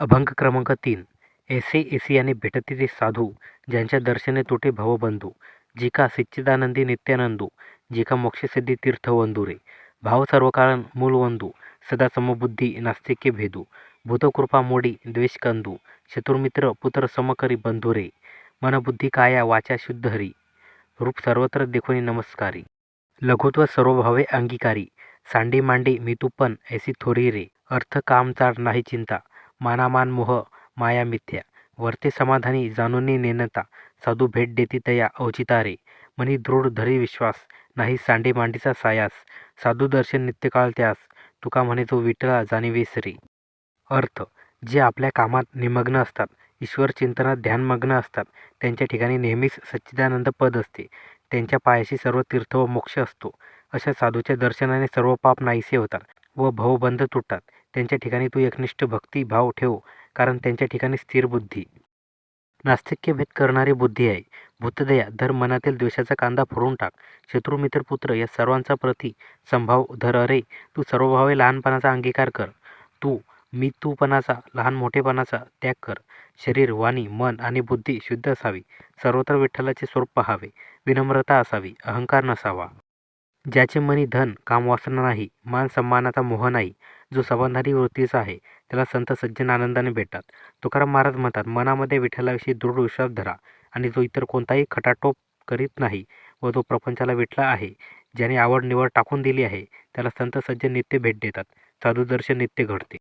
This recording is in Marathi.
अभंग क्रमांक तीन. ऐसे ऐसियाने भेटती ते साधू ज्यांच्या दर्शने तोटे भवबंधू जिका सच्चिदानंदी नित्यानंदू जिका मोक्षसिद्धी तीर्थवंदुरे. भाव सर्वकारण मूलवंदू सदा समबुद्धी नास्तिके भेदू भूतकृपा मोडी द्वेषकंदू शत्रुमित्र पुत्र समकरी बंधुरे. मनबुद्धी काया वाचा शुद्ध हरी. रूप सर्वत्र देखोनी नमस्कारी. लघुत्व सर्वभावे अंगीकारी. सांडी मांडी मी तू पण ऐसी थोरी रे. अर्थ काम चाड नाही चिंता. मानामान मोह माया मिथ्या. वर्ते समाधानी जाणूनी नेनता साधू भेट देती तया अवचिता रे मनी दृढ धरी विश्वास नाही सांडे मांडीचा सायास. साधू दर्शन नित्यकाळ त्यास. तुका म्हणे तो विठला जाणीवेस रे अर्थ जे आपल्या कामात निमग्न असतात ईश्वर चिंतनात ध्यानमग्न असतात त्यांच्या ठिकाणी नेहमीच सच्चिदानंद पद असते. त्यांच्या पायाशी सर्व तीर्थ व मोक्ष असतो. अशा साधूच्या दर्शनाने सर्व पाप नाहीसे होतात व भवबंध तुटतात. त्यांच्या ठिकाणी तू एकनिष्ठ भक्ती भाव ठेव कारण त्यांच्या ठिकाणी स्थिर बुद्धी. नास्तिक्य भेद करणारी बुद्धी आहे. भूतदया धर मनातील द्वेषाचा कांदा फोडून टाक. शत्रू पुत्र या सर्वांचा प्रती संभाव धर. अरे तू सर्वभावे लहानपणाचा अंगीकार कर. तू मी तूपणाचा लहान मोठेपणाचा त्याग कर. शरीर वाणी मन आणि बुद्धी शुद्ध असावी. सर्वत्र विठ्ठलाचे स्वरूप पहावे. विनम्रता असावी. अहंकार नसावा. ज्याचे मनी धन कामवासना नाही. मान सन्मानाचा मोह नाही. जो समाधानी वृत्तीचा आहे त्याला संत सज्जन आनंदाने भेटतात. तुकाराम महाराज म्हणतात मनामध्ये विठ्ठलाविषयी दृढ विश्वास धरा आणि जो इतर कोणताही खटाटोप करीत नाही व जो प्रपंचाला विठला आहे ज्याने आवड निवड टाकून दिली आहे त्याला संत सज्जन नित्य भेट देतात. साधुदर्शन नित्य घडते.